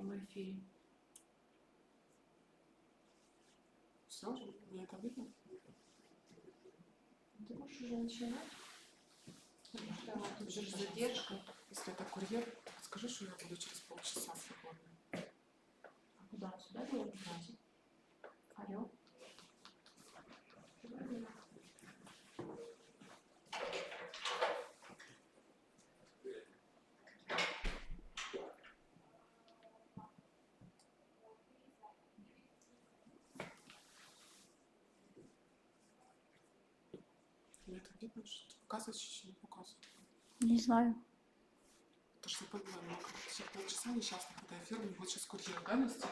прямом эфире. Все, мне это видно? Ты можешь уже начинать? Потому что тут же задержка. Если это курьер, скажи, что я буду через полчаса свободна. А куда? Сюда брать? Алло? Мне это видно, что показывает, что не показывает. Не знаю. То, что мне кажется, сейчас полчаса несчастно, когда эфир, мне будет сейчас курьер, да, нести?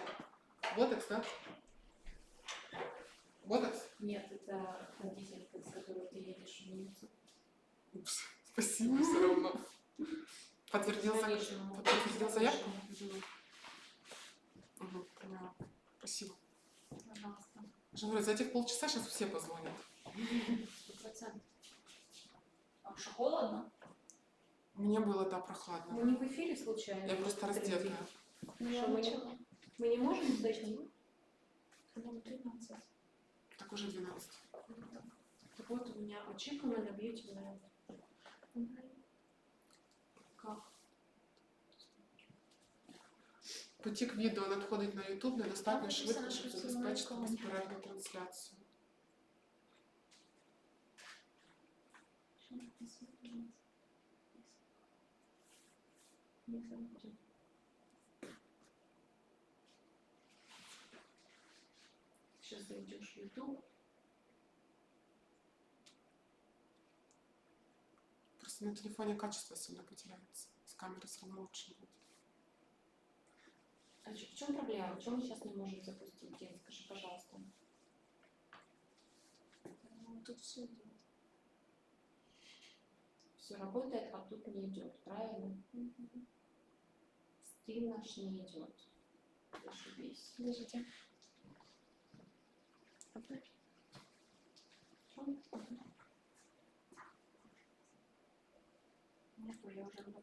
Ботекс, да? Ботекс? Нет, это водителька, с которой ты едешь в Винницу. Упс, спасибо все равно. Подтвердил, за- Конечно. подтвердил заявку? Угу, поняла. Спасибо. Пожалуйста. Говорю, за этих полчаса сейчас все позвонят. Сто процентов. А что, холодно? Мне было, да, Мы прохладно. не в эфире случайно? Я просто раздетая. Что, мы, не, мы не можем зайти? Нам 13. Так уже 12. Так вот, у меня очікано на б'юті бренд. Как? Потік відео надходить на YouTube недостатньо Там швидко, написано, щоб що це забезпечити на екрані. безперервну трансляцію. Сейчас зайдешь в YouTube. Просто на телефоне качество сильно потеряется. С камеры все равно лучше будет. А в чем проблема? Почему мы сейчас не можем запустить? Дин, скажи, пожалуйста. Ну, Тут все идет. Все работает, а тут не идет, правильно? Стрим наш не идет. Зашибись. Подождите.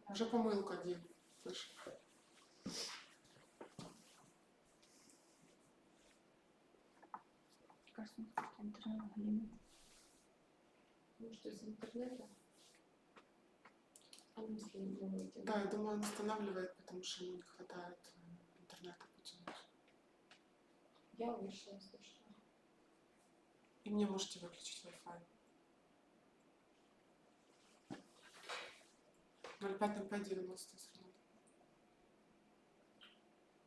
Уже помылка, Дим. Слышь. Кажется, интернет. Может, из интернета? Мы если выйдем? Да, я думаю, он останавливает, потому что ему не хватает э, интернета потянуть. Я вышла, слушай. И мне можете выключить Wi-Fi. 050590, если надо.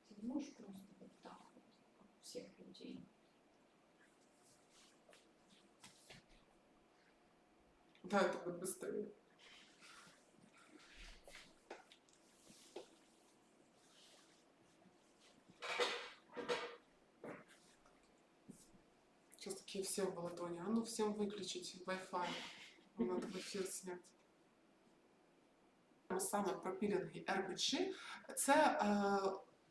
Ты не можешь просто вот так вот, всех людей. Да, это будет быстрее. Такие все в балатоне. А ну всем выключить Wi-Fi. Надо в эфир снять. Саме про пілінги RBG, це е,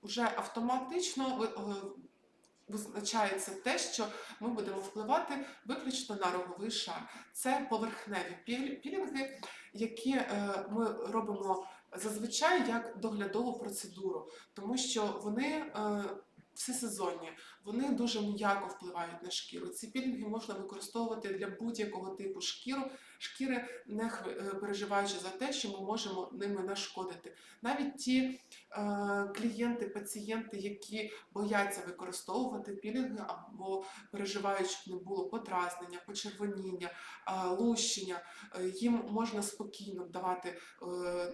вже автоматично е, визначається те, що ми будемо впливати виключно на роговий шар. Це поверхневі пілінги, які е, ми робимо зазвичай як доглядову процедуру, тому що вони е, всесезонні, вони дуже м'яко впливають на шкіру. Ці пілінги можна використовувати для будь-якого типу шкіру, шкіри, не е, переживаючи за те, що ми можемо ними нашкодити. Навіть ті е, клієнти, пацієнти, які бояться використовувати пілінги або переживають, щоб не було подразнення, почервоніння, е, лущення, е, їм можна спокійно давати е,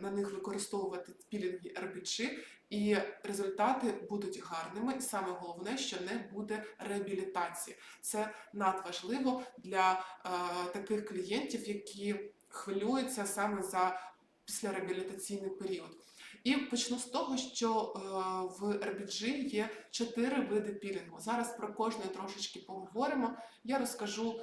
на них використовувати пілінги RBG, і результати будуть гарними. І саме головне, що не буде реабілітації. Це надважливо для е, таких клієнтів, які хвилюються саме за післяреабілітаційний період. І почну з того, що е, в RBG є чотири види пілінгу. Зараз про кожне трошечки поговоримо. Я розкажу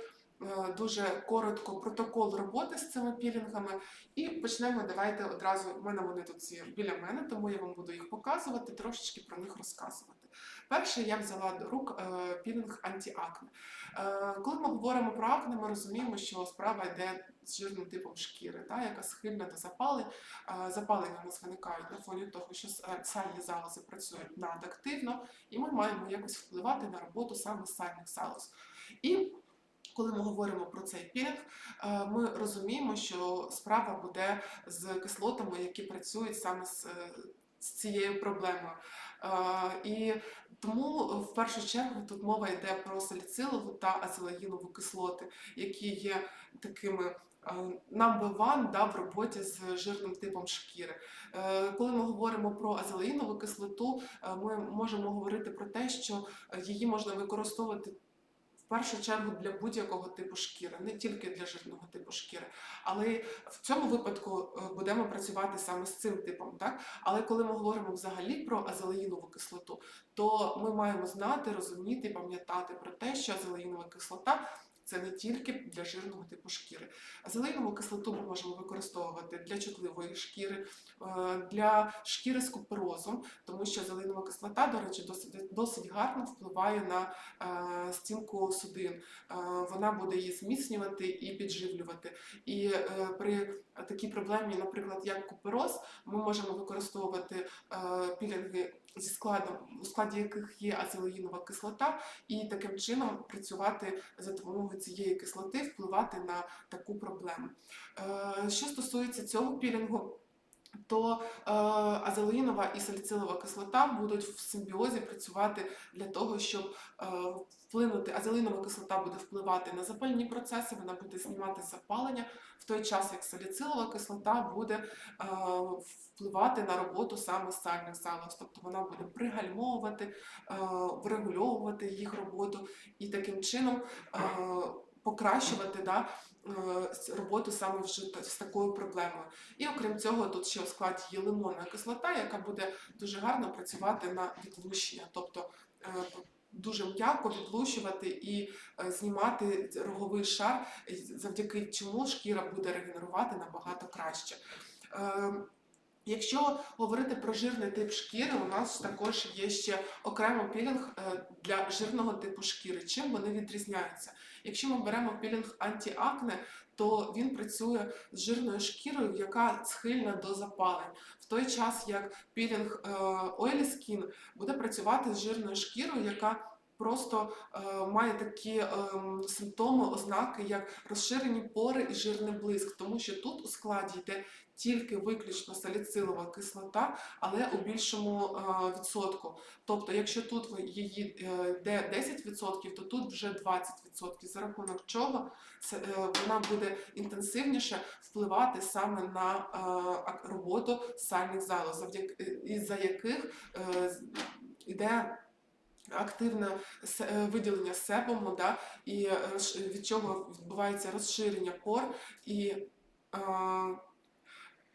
дуже коротко протокол роботи з цими пілінгами. І почнемо. Давайте одразу. У мене вони тут всі біля мене, тому я вам буду їх показувати, трошечки про них розказувати. Перше, я взяла до рук е, пілінг антиакне. Е, коли ми говоримо про акне, ми розуміємо, що справа йде з жирним типом шкіри, та, яка схильна до запалень. Е, Запалення у нас виникають на фоні того, що е, сальні залози працюють надактивно, і ми маємо якось впливати на роботу саме сальних залоз. І коли ми говоримо про цей пілінг, е, ми розуміємо, що справа буде з кислотами, які працюють саме з, е, з цією проблемою. Е, І тому в першу чергу тут мова йде про саліцилову та азелаїнову кислоти, які є такими number one да, в роботі з жирним типом шкіри. Коли ми говоримо про азелаїнову кислоту, ми можемо говорити про те, що її можна використовувати. Першу чергу для будь-якого типу шкіри, не тільки для жирного типу шкіри. Але в цьому випадку е, будемо працювати саме з цим типом. Так? Але коли ми говоримо взагалі про азелаїнову кислоту, то ми маємо знати, розуміти пам'ятати про те, що азелаїнова кислота це не тільки для жирного типу шкіри. Азелаїнову кислоту ми можемо використовувати для чутливої шкіри, е, для шкіри з куперозом, тому що азелаїнова кислота, до речі, досить, досить гарно впливає на е, стінку судин. Е, Вона буде її зміцнювати і підживлювати. І при такій проблемі, наприклад, як купероз, ми можемо використовувати пілінги зі складом, у складі яких є азелоїнова кислота, і таким чином працювати за допомогою цієї кислоти, впливати на таку проблему. Е, Що стосується цього пілінгу, то е, азелаїнова і саліцилова кислота будуть в симбіозі працювати для того, щоб е, вплинути. Азелаїнова кислота буде впливати на запальні процеси, вона буде знімати запалення, в той час як саліцилова кислота буде е, впливати на роботу саме сальних залоз, тобто вона буде пригальмовувати, е, врегульовувати їх роботу і таким чином е, покращувати да, роботу саме вже з такою проблемою. І окрім цього, тут ще у складі є лимонна кислота, яка буде дуже гарно працювати на відлущення, тобто е, дуже м'яко відлущувати і е, знімати роговий шар, завдяки чому шкіра буде регенерувати набагато краще. Е, Якщо говорити про жирний тип шкіри, у нас також є ще окремо пілінг е, для жирного типу шкіри. Чим вони відрізняються? Якщо ми беремо пілінг антіакне, то він працює з жирною шкірою, яка схильна до запалень. В той час як пілінг е, Oily Skin буде працювати з жирною шкірою, яка просто е, має такі е, симптоми, ознаки, як розширені пори і жирний блиск, тому що тут у складі йде тільки виключно саліцилова кислота, але у більшому е, відсотку. Тобто, якщо тут її е, йде 10%, то тут вже 20%, за рахунок чого це, е, вона буде інтенсивніше впливати саме на е, роботу сальних залоз, завдяки із-за яких е, іде активне е, виділення себуму, да, і е, від чого відбувається розширення пор і. Е,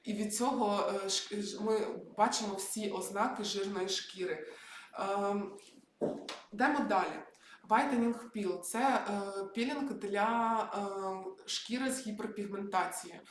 і від цього ми бачимо всі ознаки жирної шкіри. Ем, Йдемо далі. Whitening Peel – це пілінг для е, шкіри з гіперпігментацією.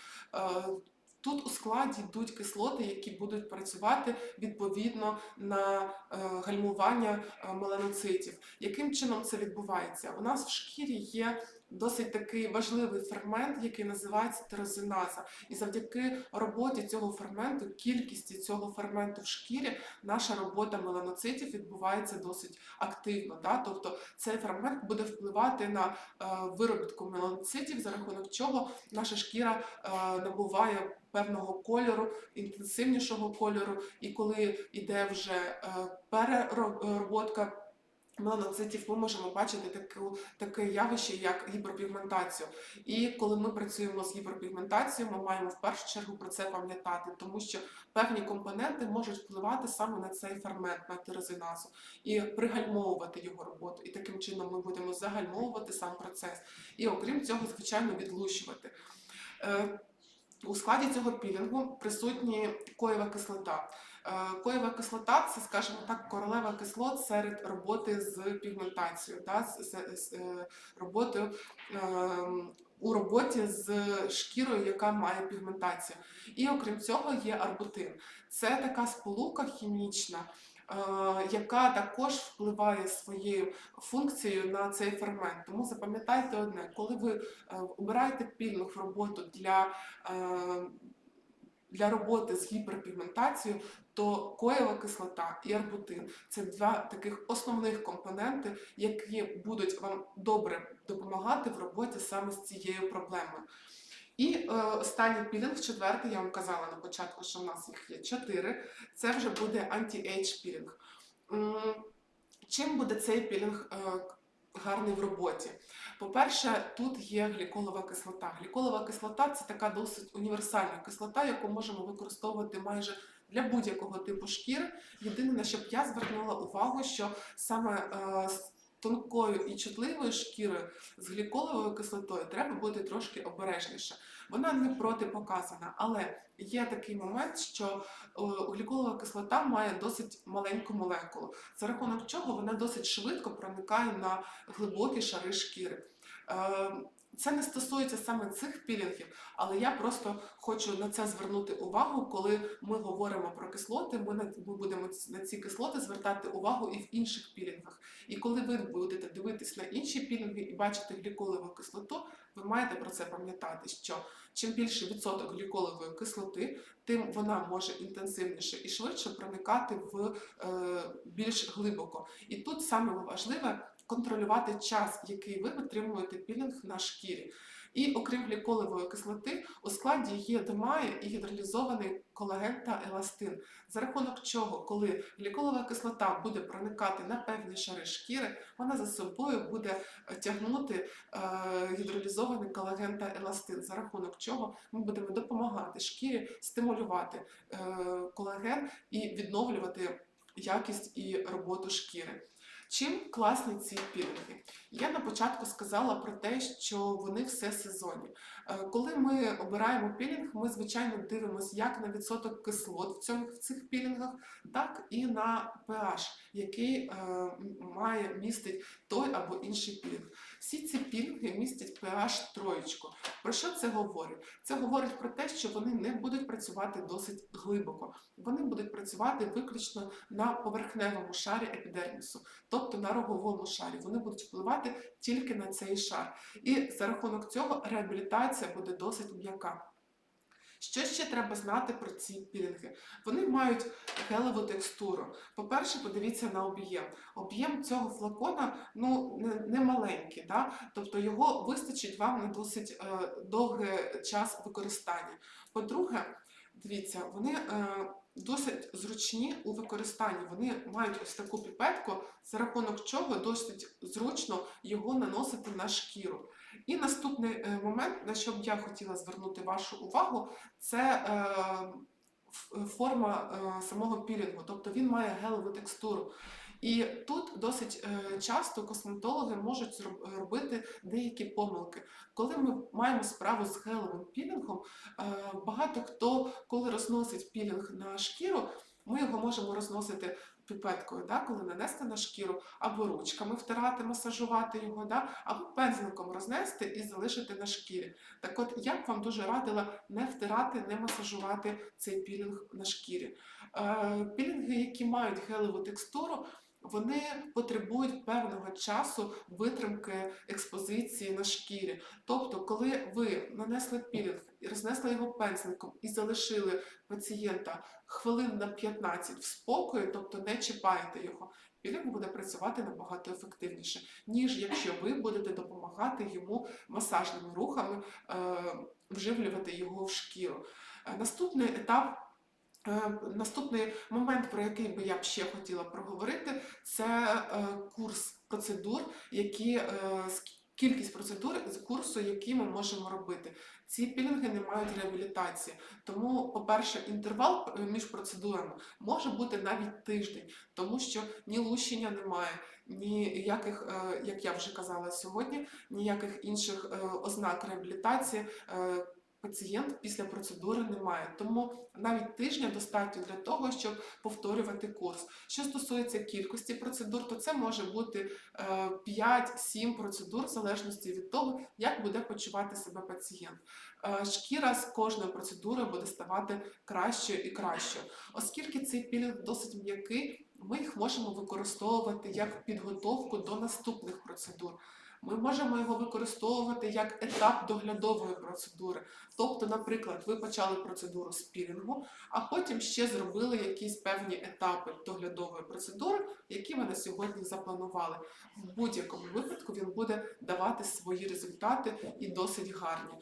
Тут у складі йдуть кислоти, які будуть працювати відповідно на е, гальмування е, меланоцитів. Яким чином це відбувається? У нас в шкірі є досить такий важливий фермент, який називається терозиназа. І завдяки роботі цього ферменту, кількості цього ферменту в шкірі, наша робота меланоцитів відбувається досить активно. Да? Тобто цей фермент буде впливати на е, виробітку меланоцитів, за рахунок чого наша шкіра е, набуває певного кольору, інтенсивнішого кольору, і коли йде вже е, перероботка меланоцитів, ми можемо бачити таку, таке явище, як гіперпігментацію. І коли ми працюємо з гіперпігментацією, ми маємо в першу чергу про це пам'ятати, тому що певні компоненти можуть впливати саме на цей фермент, на тирозиназу, і пригальмовувати його роботу. І таким чином ми будемо загальмовувати сам процес. І окрім цього, звичайно, відлущувати. Е, У складі цього пілінгу присутні коєва кислота. Е, Коєва кислота це, скажімо так, королева кислот серед роботи з пігментацією, да, з, з- з, е, роботою ем, у роботі з шкірою, яка має пігментацію. І окрім цього є арбутин. Це така сполука хімічна, е, яка також впливає своєю функцією на цей фермент. Тому запам'ятайте одне, коли ви е, обираєте пільнг в роботу для, е, для роботи з гіперпігментацією, то коєва кислота і арбутин це два таких основних компоненти, які будуть вам добре допомагати в роботі саме з цією проблемою. І е, останній пілінг, четвертий, я вам казала на початку, що в нас їх є чотири. Це вже буде анті-ейдж пілінг. Чим буде цей пілінг е, гарний в роботі? По-перше, тут є гліколова кислота. Гліколова кислота це така досить універсальна кислота, яку можемо використовувати майже для будь-якого типу шкіри. Єдине, на що б я звернула увагу, що саме е, з тонкою і чутливою шкірою з гліколовою кислотою треба бути трошки обережніше. Вона не протипоказана, але є такий момент, що угліколова кислота має досить маленьку молекулу, за рахунок чого вона досить швидко проникає на глибокі шари шкіри. Це не стосується саме цих пілінгів, але я просто хочу на це звернути увагу, коли ми говоримо про кислоти. Ми на ми будемо на ці кислоти звертати увагу і в інших пілінгах. І коли ви будете дивитись на інші пілінги і бачити гліколову кислоту, ви маєте про це пам'ятати, що чим більше відсоток гліколової кислоти, тим вона може інтенсивніше і швидше проникати в е, більш глибоко. І тут саме важливе контролювати час, який ви витримуєте пілінг на шкірі. І окрім гліколової кислоти, у складі є домає і гідролізований колаген та еластин. За рахунок чого, коли гліколова кислота буде проникати на певні шари шкіри, вона за собою буде е, тягнути е, гідролізований колаген та еластин, за рахунок чого ми будемо допомагати шкірі стимулювати е, колаген і відновлювати якість і роботу шкіри. Чим класні ці пілінги? Я на початку сказала про те, що вони все сезонні. Е, Коли ми обираємо пілінг, ми звичайно дивимося як на відсоток кислот в, цьому, в цих пілінгах, так і на pH, який е, має містить той або інший пілінг. Всі ці пілінги містять pH троєчку. Про що це говорить? Це говорить про те, що вони не будуть працювати досить глибоко. Вони будуть працювати виключно на поверхневому шарі епідермісу, тобто на роговому шарі. Вони будуть впливати тільки на цей шар. І за рахунок цього реабілітація буде досить м'яка. Що ще треба знати про ці пілінги? Вони мають гелеву текстуру. По-перше, подивіться на об'єм. Об'єм цього флакона ну, не маленький, да? тобто його вистачить вам на досить е, довгий час використання. По-друге, дивіться, вони е, досить зручні у використанні. Вони мають ось таку піпетку, за рахунок чого досить зручно його наносити на шкіру. І наступний е, момент, на що б я хотіла звернути вашу увагу, це е, форма е, самого пілінгу, тобто він має гелеву текстуру. І тут досить часто косметологи можуть робити деякі помилки. Коли ми маємо справу з гелевим пілінгом, багато хто, коли розносить пілінг на шкіру, ми його можемо розносити піпеткою, да, коли нанести на шкіру, або ручками втирати, масажувати його, да, або пензликом рознести і залишити на шкірі. Так от я б вам дуже радила не втирати, не масажувати цей пілінг на шкірі. Е, пілінги, які мають гелеву текстуру, вони потребують певного часу витримки експозиції на шкірі. Тобто, коли ви нанесли пілінг рознесли його пензликом і залишили пацієнта хвилин на 15 в спокої, тобто не чіпаєте його, пілінг буде працювати набагато ефективніше, ніж якщо ви будете допомагати йому масажними рухами е, вживлювати його в шкіру. Е, Наступний етап. Е, Наступний момент, про який би я б ще хотіла проговорити, це е, курс процедур, які е, кількість процедур з курсу, які ми можемо робити. Ці пілінги не мають реабілітації, тому, по-перше, інтервал між процедурами може бути навіть тиждень, тому що ні лущення немає, ніяких, як я вже казала сьогодні, ніяких інших ознак реабілітації. Е, пацієнт після процедури не має. Тому навіть тижня достатньо для того, щоб повторювати курс. Що стосується кількості процедур, то це може бути е, 5-7 процедур в залежності від того, як буде почувати себе пацієнт. Е, Шкіра з кожною процедурою буде ставати кращою і кращою. Оскільки цей пілінг досить м'який, ми їх можемо використовувати як підготовку до наступних процедур. Ми можемо його використовувати як етап доглядової процедури. Тобто, наприклад, ви почали процедуру з а потім ще зробили якісь певні етапи доглядової процедури, які ви на сьогодні запланували. В будь-якому випадку він буде давати свої результати і досить гарні.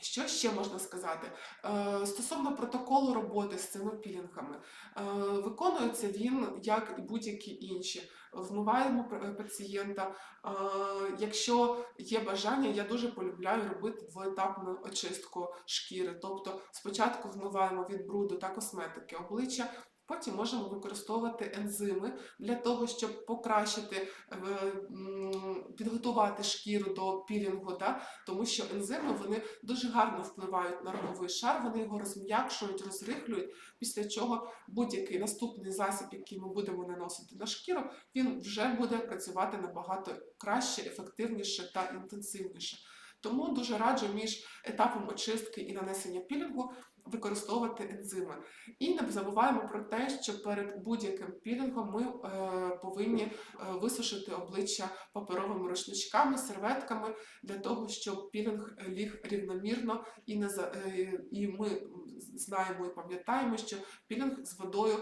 Що ще можна сказати? Е, Стосовно протоколу роботи з цими пілінгами, е, виконується він як і будь-які інші. Вмиваємо пацієнта. Е, Якщо є бажання, я дуже полюбляю робити двоетапну очистку шкіри. Тобто спочатку вмиваємо від бруду та косметики обличчя. Потім можемо використовувати ензими для того, щоб покращити, е, підготувати шкіру до пілінгу, да? тому що ензими вони дуже гарно впливають на роговий шар, вони його розм'якшують, розрихлюють, після чого будь-який наступний засіб, який ми будемо наносити на шкіру, він вже буде працювати набагато краще, ефективніше та інтенсивніше. Тому дуже раджу між етапом очистки і нанесення пілінгу використовувати ензими. І не забуваємо про те, що перед будь-яким пілінгом ми е, повинні е, висушити обличчя паперовими рушничками, серветками для того, щоб пілінг ліг рівномірно і не за е, і ми знаємо і пам'ятаємо, що пілінг з водою.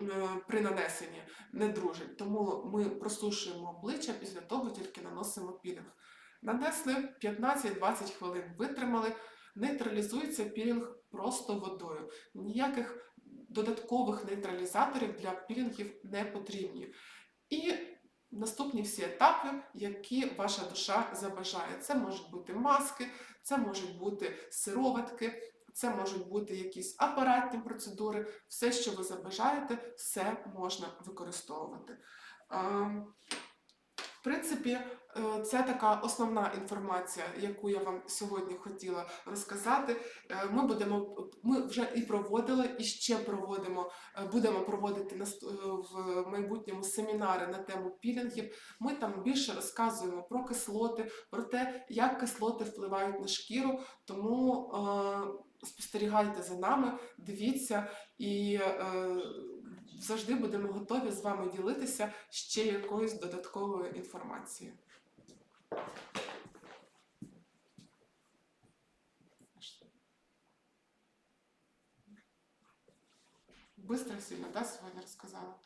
е, При нанесенні не дружить, тому ми просушуємо обличчя після того, тільки наносимо пілінг. Нанесли 15-20 хвилин, витримали, нейтралізується пілінг просто водою. Ніяких додаткових нейтралізаторів для пілінгів не потрібні. І наступні всі етапи, які ваша душа забажає. Це можуть бути маски, це можуть бути сироватки, це можуть бути якісь апаратні процедури. Все, що ви забажаєте, все можна використовувати. Ем, В принципі, це така основна інформація, яку я вам сьогодні хотіла розказати. Е, Ми будемо ми вже і проводили, і ще проводимо. е, Будемо проводити е, в майбутньому семінари на тему пілінгів. Ми там більше розказуємо про кислоти, про те, як кислоти впливають на шкіру. Тому е, спостерігайте за нами, дивіться і. Е, Завжди будемо готові з вами ділитися ще якоюсь додатковою інформацією. Быстро сильно, да, сегодня розказала?